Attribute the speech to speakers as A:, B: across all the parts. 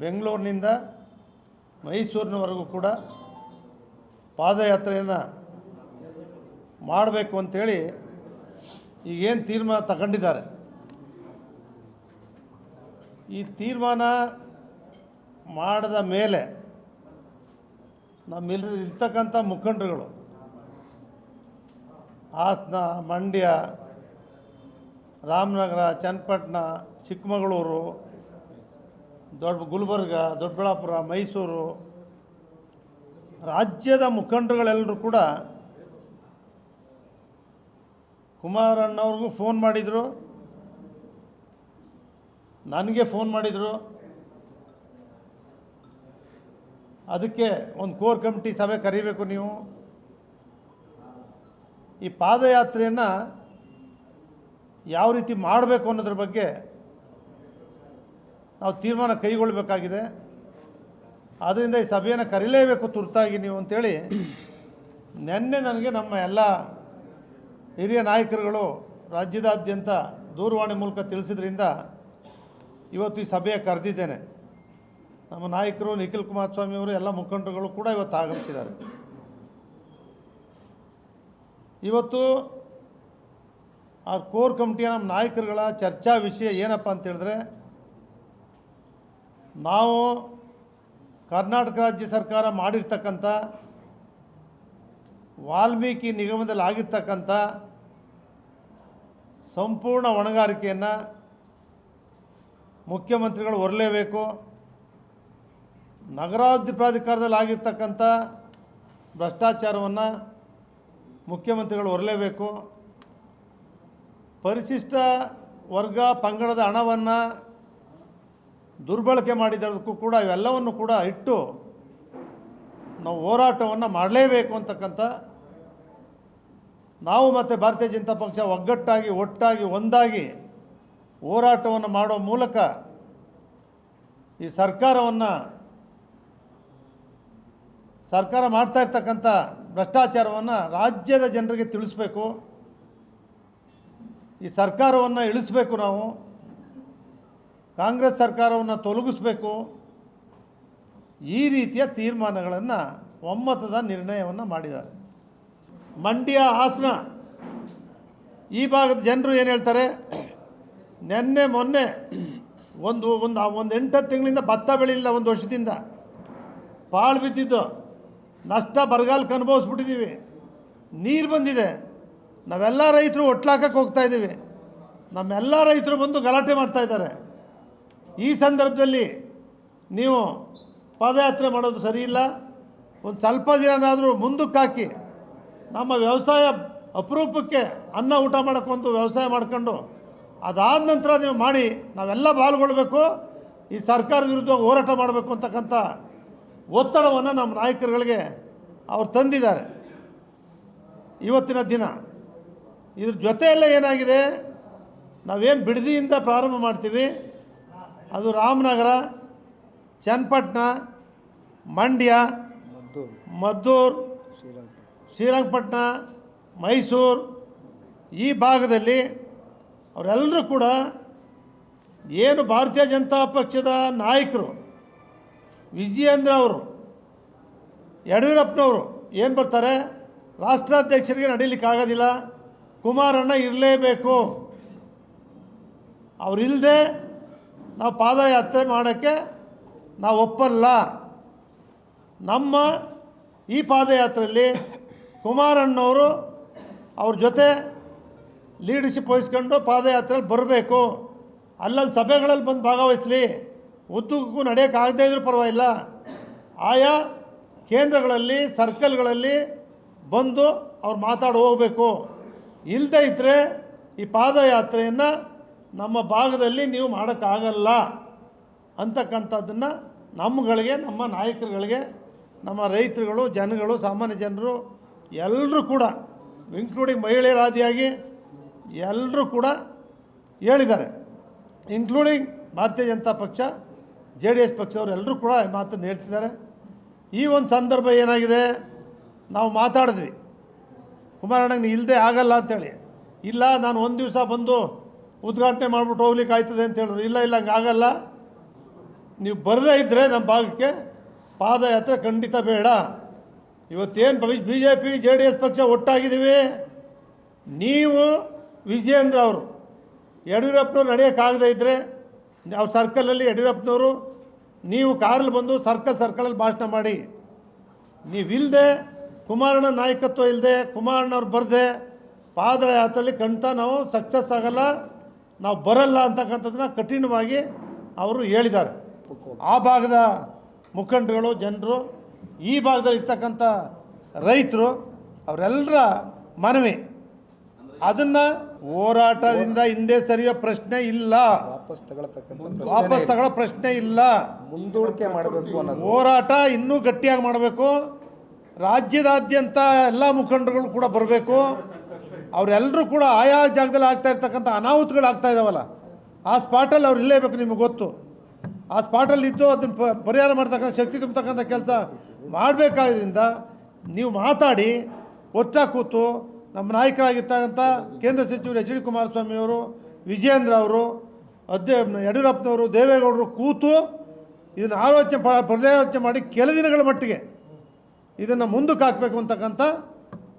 A: ಬೆಂಗಳೂರಿನಿಂದ ಮೈಸೂರಿನವರೆಗೂ ಕೂಡ ಪಾದಯಾತ್ರೆಯನ್ನು ಮಾಡಬೇಕು ಅಂಥೇಳಿ ಈಗೇನು ತೀರ್ಮಾನ ತಗೊಂಡಿದ್ದಾರೆ. ಈ ತೀರ್ಮಾನ ಮಾಡಿದ ಮೇಲೆ ನಮ್ಮೆಲ್ಲರೂ ಇರ್ತಕ್ಕಂಥ ಮುಖಂಡರುಗಳು, ಹಾಸನ, ಮಂಡ್ಯ, ರಾಮನಗರ, ಚನ್ನಪಟ್ಟಣ, ಚಿಕ್ಕಮಗಳೂರು ದೊಡ್ಡ ಗುಲ್ಬರ್ಗ, ದೊಡ್ಡಬಳ್ಳಾಪುರ, ಮೈಸೂರು ರಾಜ್ಯದ ಮುಖಂಡರುಗಳೆಲ್ಲರೂ ಕೂಡ ಕುಮಾರಣ್ಣವ್ರಿಗೂ ಫೋನ್ ಮಾಡಿದರು. ನನಗೆ ಫೋನ್ ಮಾಡಿದರು. ಅದಕ್ಕೆ ಒಂದು ಕೋರ್ ಕಮಿಟಿ ಸಭೆ ಕರಿಬೇಕು ನೀವು. ಈ ಪಾದಯಾತ್ರೆಯನ್ನು ಯಾವ ರೀತಿ ಮಾಡಬೇಕು ಅನ್ನೋದ್ರ ಬಗ್ಗೆ ನಾವು ತೀರ್ಮಾನ ಕೈಗೊಳ್ಳಬೇಕಾಗಿದೆ. ಆದ್ದರಿಂದ ಈ ಸಭೆಯನ್ನು ಕರೀಲೇಬೇಕು ತುರ್ತಾಗಿ ನೀವು ಅಂತೇಳಿ ನಿನ್ನೆ ನನಗೆ ನಮ್ಮ ಎಲ್ಲ ಹಿರಿಯ ನಾಯಕರುಗಳು ರಾಜ್ಯದಾದ್ಯಂತ ದೂರವಾಣಿ ಮೂಲಕ ತಿಳಿಸಿದ್ರಿಂದ ಇವತ್ತು ಈ ಸಭೆಯ ಕರೆದಿದ್ದೇನೆ. ನಮ್ಮ ನಾಯಕರು ನಿಖಿಲ್ ಕುಮಾರಸ್ವಾಮಿ ಅವರು ಎಲ್ಲ ಮುಖಂಡರುಗಳು ಕೂಡ ಇವತ್ತು ಆಗಮಿಸಿದ್ದಾರೆ. ಇವತ್ತು ಆ ಕೋರ್ ಕಮಿಟಿಯ ನಮ್ಮ ನಾಯಕರುಗಳ ಚರ್ಚಾ ವಿಷಯ ಏನಪ್ಪ ಅಂತ ಹೇಳಿದ್ರೆ ನಾವು ಕರ್ನಾಟಕ ರಾಜ್ಯ ಸರ್ಕಾರ ಮಾಡಿರ್ತಕ್ಕಂಥ ವಾಲ್ಮೀಕಿ ನಿಗಮದಲ್ಲಿ ಆಗಿರ್ತಕ್ಕಂಥ ಸಂಪೂರ್ಣ ಹೊಣೆಗಾರಿಕೆಯನ್ನು ಮುಖ್ಯಮಂತ್ರಿಗಳು ಹೊರಲೇಬೇಕು ನಗರಾಭಿವೃದ್ಧಿ ಪ್ರಾಧಿಕಾರದಲ್ಲಿ ಆಗಿರ್ತಕ್ಕಂಥ ಭ್ರಷ್ಟಾಚಾರವನ್ನು ಮುಖ್ಯಮಂತ್ರಿಗಳು ಹೊರಲೇಬೇಕು ಪರಿಶಿಷ್ಟ ವರ್ಗ ಪಂಗಡದ ಹಣವನ್ನು ದುರ್ಬಳಕೆ ಮಾಡಿದಕ್ಕೂ ಕೂಡ ಇವೆಲ್ಲವನ್ನು ಕೂಡ ಇಟ್ಟು ನಾವು ಹೋರಾಟವನ್ನು ಮಾಡಲೇಬೇಕು ಅಂತಕ್ಕಂಥ ನಾವು ಮತ್ತು ಭಾರತೀಯ ಜನತಾ ಪಕ್ಷ ಒಗ್ಗಟ್ಟಾಗಿ, ಒಟ್ಟಾಗಿ, ಒಂದಾಗಿ ಹೋರಾಟವನ್ನು ಮಾಡೋ ಮೂಲಕ ಈ ಸರ್ಕಾರವನ್ನು ಸರ್ಕಾರ ಮಾಡ್ತಾ ಇರ್ತಕ್ಕಂಥ ಭ್ರಷ್ಟಾಚಾರವನ್ನು ರಾಜ್ಯದ ಜನರಿಗೆ ತಿಳಿಸ್ಬೇಕು. ಈ ಸರ್ಕಾರವನ್ನು ಇಳಿಸ್ಬೇಕು ನಾವು. ಕಾಂಗ್ರೆಸ್ ಸರ್ಕಾರವನ್ನು ತೊಲಗಿಸ್ಬೇಕು. ಈ ರೀತಿಯ ತೀರ್ಮಾನಗಳನ್ನು ಒಮ್ಮತದ ನಿರ್ಣಯವನ್ನು ಮಾಡಿದ್ದಾರೆ. ಮಂಡ್ಯ ಹಾಸನ. ಈ ಭಾಗದ ಜನರು ಏನು ಹೇಳ್ತಾರೆ? ನಿನ್ನೆ, ಮೊನ್ನೆ, ಒಂದು ಒಂದು ಒಂದು ಎಂಟತ್ತು ತಿಂಗಳಿಂದ ಭತ್ತ ಬೆಳೆಯಿಲ್ಲ ಒಂದು ವರ್ಷದಿಂದ. ಪಾಳು ಬಿದ್ದಿದ್ದು. ನಷ್ಟ ಬರಗಾಲಕ್ಕೆ ಅನುಭವಿಸ್ಬಿಟ್ಟಿದ್ದೀವಿ ನೀರು ಬಂದಿದೆ. ನಾವೆಲ್ಲ ರೈತರು ಒಟ್ಲಾಕಕ್ಕೆ ಹೋಗ್ತಾ ಇದ್ದೀವಿ ನಮ್ಮೆಲ್ಲ ರೈತರು ಬಂದು ಗಲಾಟೆ ಮಾಡ್ತಾ ಇದ್ದಾರೆ. ಈ ಸಂದರ್ಭದಲ್ಲಿ ನೀವು ಪಾದಯಾತ್ರೆ ಮಾಡೋದು ಸರಿಯಿಲ್ಲ. ಒಂದು ಸ್ವಲ್ಪ ದಿನನಾದರೂ ಮುಂದಕ್ಕೆ ಹಾಕಿ ನಮ್ಮ ವ್ಯವಸಾಯ ಅಪರೂಪಕ್ಕೆ ಅನ್ನ ಊಟ ಮಾಡೋಕ್ಕೊಂದು ವ್ಯವಸಾಯ ಮಾಡ್ಕೊಂಡು ಅದಾದ ನಂತರ ನೀವು ಮಾಡಿ, ನಾವೆಲ್ಲ ಪಾಲ್ಗೊಳ್ಬೇಕು. ಈ ಸರ್ಕಾರದ ವಿರುದ್ಧ ಹೋರಾಟ ಮಾಡಬೇಕು ಅಂತಕ್ಕಂಥ ಒತ್ತಡವನ್ನು ನಮ್ಮ ನಾಯಕರುಗಳಿಗೆ ಅವ್ರು ತಂದಿದ್ದಾರೆ. ಇವತ್ತಿನ ದಿನ ಇದ್ರ ಜೊತೆಯಲ್ಲೇ ಏನಾಗಿದೆ? ನಾವೇನು ಬಿಡದಿಯಿಂದ ಪ್ರಾರಂಭ ಮಾಡ್ತೀವಿ? ಅದು ರಾಮನಗರ ಚನ್ನಪಟ್ಟಣ ಮಂಡ್ಯ
B: ಮದ್ದೂರು. ಶ್ರೀರಂಗಪಟ್ಟಣ.
A: ಮೈಸೂರು ಈ ಭಾಗದಲ್ಲಿ ಅವರೆಲ್ಲರೂ ಕೂಡ ಏನು ಭಾರತೀಯ ಜನತಾ ಪಕ್ಷದ ನಾಯಕರು ವಿಜಯೇಂದ್ರ ಅವರು ಯಡಿಯೂರಪ್ಪನವರು ಏನು ಬರ್ತಾರೆ? ರಾಷ್ಟ್ರಾಧ್ಯಕ್ಷರಿಗೆ ನಡೀಲಿಕ್ಕಾಗೋದಿಲ್ಲ ಕುಮಾರಣ್ಣ ಇರಲೇಬೇಕು. ಅವರಿಲ್ಲದೆ ನಾವು ಪಾದಯಾತ್ರೆ ಮಾಡೋಕ್ಕೆ ನಾವು ಒಪ್ಪಲ್ಲ. ನಮ್ಮ ಈ ಪಾದಯಾತ್ರೆಯಲ್ಲಿ ಕುಮಾರಣ್ಣವರು ಅವ್ರ ಜೊತೆ ಲೀಡರ್ಶಿಪ್ ವಹಿಸ್ಕೊಂಡು ಪಾದಯಾತ್ರೆಯಲ್ಲಿ ಬರಬೇಕು. ಅಲ್ಲಲ್ಲಿ ಸಭೆಗಳಲ್ಲಿ ಬಂದು ಭಾಗವಹಿಸಲಿ. ಉದ್ದಕ್ಕೂ ನಡೆಯೋಕ್ಕಾಗದೇ ಇದ್ರೂ ಪರವಾಗಿಲ್ಲ. ಆಯಾ ಕೇಂದ್ರಗಳಲ್ಲಿ, ಸರ್ಕಲ್ಗಳಲ್ಲಿ ಬಂದು ಅವ್ರು ಮಾತಾಡಿ ಹೋಗಬೇಕು. ಇಲ್ಲದೇ ಇದ್ದರೆ ಈ ಪಾದಯಾತ್ರೆಯನ್ನು ನಮ್ಮ ಭಾಗದಲ್ಲಿ ನೀವು ಮಾಡೋಕ್ಕಾಗಲ್ಲ ಅಂತಕ್ಕಂಥದ್ದನ್ನು ನಮ್ಮಗಳಿಗೆ ನಮ್ಮ ನಾಯಕರುಗಳಿಗೆ, ನಮ್ಮ ರೈತರುಗಳು, ಜನಗಳು, ಸಾಮಾನ್ಯ ಜನರು ಎಲ್ಲರೂ ಕೂಡ ಇನ್ಕ್ಲೂಡಿಂಗ್ ಮಹಿಳೆಯರಾದಿಯಾಗಿ ಎಲ್ಲರೂ ಕೂಡ ಹೇಳಿದ್ದಾರೆ. ಇನ್ಕ್ಲೂಡಿಂಗ್ ಭಾರತೀಯ ಜನತಾ ಪಕ್ಷ, ಜೆ ಡಿ ಎಸ್ ಪಕ್ಷದವರು ಎಲ್ಲರೂ ಕೂಡ ಮಾತನ್ನು ಹೇಳ್ತಿದ್ದಾರೆ. ಈ ಒಂದು ಸಂದರ್ಭ ಏನಾಗಿದೆ? ನಾವು ಮಾತಾಡಿದ್ವಿ. ಕುಮಾರಣ್ಣಗೆ ಇಲ್ಲದೆ ಆಗಲ್ಲ ಅಂತೇಳಿ. ಇಲ್ಲ, ನಾನು ಒಂದು ದಿವಸ ಬಂದು ಉದ್ಘಾಟನೆ ಮಾಡಿಬಿಟ್ಟು ಹೋಗ್ಲಿಕ್ಕೆ ಆಯ್ತದೆ ಅಂತ ಹೇಳಿದ್ರು. ಇಲ್ಲ ಇಲ್ಲ, ಹಂಗೆ ಆಗಲ್ಲ. ನೀವು ಬರದೇ ಇದ್ದರೆ ನಮ್ಮ ಭಾಗಕ್ಕೆ ಪಾದಯಾತ್ರೆ ಖಂಡಿತ ಬೇಡ. ಇವತ್ತೇನು ಭವಿಷ್ಯ B J P J D S ಪಕ್ಷ ಒಟ್ಟಾಗಿದ್ದೀವಿ. ನೀವು ವಿಜಯೇಂದ್ರ ಅವರು, ಯಡಿಯೂರಪ್ಪನವ್ರು ನಡೆಯೋಕ್ಕಾಗದೇ ಇದ್ದರೆ ಅವ್ರ ಸರ್ಕಲಲ್ಲಿ ಯಡಿಯೂರಪ್ಪನವರು, ನೀವು ಕಾರಲ್ಲಿ ಬಂದು ಸರ್ಕಲ್ ಸರ್ಕಲಲ್ಲಿ ಭಾಷಣ ಮಾಡಿ. ನೀವಿಲ್ಲದೆ ಕುಮಾರಣ್ಣ ನಾಯಕತ್ವ ಇಲ್ಲದೆ ಕುಮಾರಣ್ಣವ್ರು ಬರದೆ, ಪಾದಯಾತ್ರೆಯಲ್ಲಿ ಖಂಡಿತ ನಾವು ಸಕ್ಸಸ್ ಆಗಲ್ಲ. ನಾವು ಬರಲ್ಲ ಅಂತಕ್ಕಂಥದ್ದನ್ನ ಕಠಿಣವಾಗಿ ಅವರು ಹೇಳಿದ್ದಾರೆ. ಆ ಭಾಗದ ಮುಖಂಡರುಗಳು ಜನರು ಈ ಭಾಗದಲ್ಲಿ ಇರ್ತಕ್ಕಂಥ ರೈತರು ಅವರೆಲ್ಲರ ಮನವಿ. ಅದನ್ನು ಹೋರಾಟದಿಂದ ಹಿಂದೆ ಸರಿಯೋ ಪ್ರಶ್ನೆ ಇಲ್ಲ.
B: ವಾಪಸ್ ತಗೊಳತಕ್ಕಂಥ
A: ವಾಪಸ್ ತಗೊಳ್ಳೋ ಪ್ರಶ್ನೆ ಇಲ್ಲ.
B: ಮುಂದೂಡಿಕೆ ಮಾಡಬೇಕು ಅನ್ನೋದು.
A: ಹೋರಾಟ ಇನ್ನೂ ಗಟ್ಟಿಯಾಗಿ ಮಾಡಬೇಕು. ರಾಜ್ಯದಾದ್ಯಂತ ಎಲ್ಲ ಮುಖಂಡರುಗಳು ಕೂಡ ಬರಬೇಕು. ಅವರೆಲ್ಲರೂ ಕೂಡ ಆಯಾ ಜಾಗದಲ್ಲಿ ಆಗ್ತಾ ಇರ್ತಕ್ಕಂಥ ಅನಾಹುತಗಳು ಆಗ್ತಾ ಇದ್ದಾವಲ್ಲ ಆ ಸ್ಪಾಟಲ್ಲಿ ಅವ್ರು ಇಲ್ಲೇಬೇಕು ನಿಮಗೆ ಗೊತ್ತು. ಆ ಸ್ಪಾಟಲ್ಲಿ ಇದ್ದು ಅದನ್ನು ಪರಿಹಾರ ಮಾಡ್ತಕ್ಕಂಥ ಶಕ್ತಿ ತುಂಬತಕ್ಕಂಥ ಕೆಲಸ ಮಾಡಬೇಕಾದ್ರಿಂದ ನೀವು ಮಾತಾಡಿ ಒಟ್ಟಾಗಿ ಕೂತು ನಮ್ಮ ನಾಯಕರಾಗಿರ್ತಕ್ಕಂಥ ಕೇಂದ್ರ ಸಚಿವರು ಎಚ್ ಡಿ ಕುಮಾರಸ್ವಾಮಿಯವರು ವಿಜಯೇಂದ್ರ ಅವರು, ಅಧ್ಯಕ್ಷ ಯಡಿಯೂರಪ್ಪನವರು, ದೇವೇಗೌಡರು ಕೂತು ಇದನ್ನು ಆಲೋಚನೆ ಪರ್ಯಾಲೋಚನೆ ಮಾಡಿ ಕೆಲ ದಿನಗಳ ಮಟ್ಟಿಗೆ ಇದನ್ನು ಮುಂದಕ್ಕೆ ಹಾಕಬೇಕು ಅಂತಕ್ಕಂಥ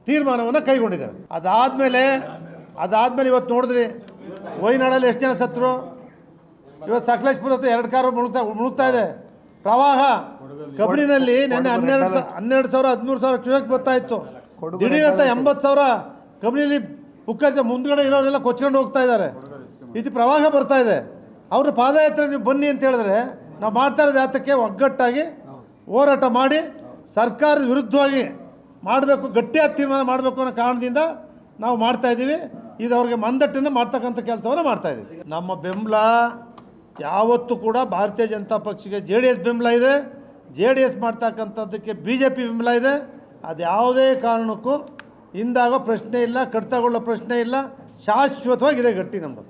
A: ತೀರ್ಮಾನವನ್ನು ಕೈಗೊಂಡಿದ್ದೇವೆ ಅದಾದಮೇಲೆ ಅದಾದಮೇಲೆ ಇವತ್ತು ನೋಡಿದ್ರಿ, ವೈನಾಡಲ್ಲಿ ಎಷ್ಟು ಜನ ಸತ್ತರು ಇವತ್ತು ಸಕಲೇಶ್ಪುರ ಹತ್ರ ಎರಡು ಕಾರು ಮುಳುಗ್ತಾ ಮುಳುಗ್ತಾ ಇದೆ. ಪ್ರವಾಹ. ಕಬಡಿನಲ್ಲಿ ನಿನ್ನೆ ಹನ್ನೆರಡು ಸಾವಿರ ಹನ್ನೆರಡು ಸಾವಿರ, ಹದಿಮೂರು ಸಾವಿರ ಕ್ಯೂಸೆಕ್ ಬರ್ತಾ ಇತ್ತು. ದಿಢೀರಂತ ಎಂಬತ್ತು ಸಾವಿರ ಕಬಿನಿಲಿ ಉಕ್ಕರಿತ ಮುಂದ್ಗಡೆ ಇರೋರೆಲ್ಲ ಕೊಚ್ಕೊಂಡು ಹೋಗ್ತಾ ಇದ್ದಾರೆ. ಇದು ಪ್ರವಾಹ ಬರ್ತಾ ಇದೆ. ಅವ್ರ ಪಾದಯಾತ್ರೆ ನೀವು ಬನ್ನಿ ಅಂತ ಹೇಳಿದ್ರೆ, ನಾವು ಮಾಡ್ತಾ ಇರೋದು ಯಾತಕ್ಕೆ ಒಗ್ಗಟ್ಟಾಗಿ ಹೋರಾಟ ಮಾಡಿ ಸರ್ಕಾರದ ವಿರುದ್ಧವಾಗಿ ಮಾಡಬೇಕು ಗಟ್ಟಿಯಾದ ತೀರ್ಮಾನ ಮಾಡಬೇಕು ಅನ್ನೋ ಕಾರಣದಿಂದ ನಾವು ಮಾಡ್ತಾ ಇದ್ದೀವಿ. ಇದು ಅವ್ರಿಗೆ ಮಂದಟ್ಟನ್ನು ಮಾಡ್ತಕ್ಕಂಥ ಕೆಲಸವನ್ನು ಮಾಡ್ತಾ ಇದ್ದೀವಿ. ನಮ್ಮ ಬೆಂಬಲ ಯಾವತ್ತೂ ಕೂಡ ಭಾರತೀಯ ಜನತಾ ಪಕ್ಷಕ್ಕೆ ಜೆ ಡಿ ಎಸ್ ಬೆಂಬಲ ಇದೆ. ಜೆ ಡಿ ಎಸ್ ಮಾಡ್ತಕ್ಕಂಥದ್ದಕ್ಕೆ ಬಿ ಜೆ ಪಿ ಬೆಂಬಲ ಇದೆ. ಅದು ಯಾವುದೇ ಕಾರಣಕ್ಕೂ ಹಿಂದಾಗೋ ಪ್ರಶ್ನೆ ಇಲ್ಲ, ಕಡಿತಗೊಳ್ಳೋ ಪ್ರಶ್ನೆ ಇಲ್ಲ. ಶಾಶ್ವತವಾಗಿದೆ ಗಟ್ಟಿ ನಮ್ಮದು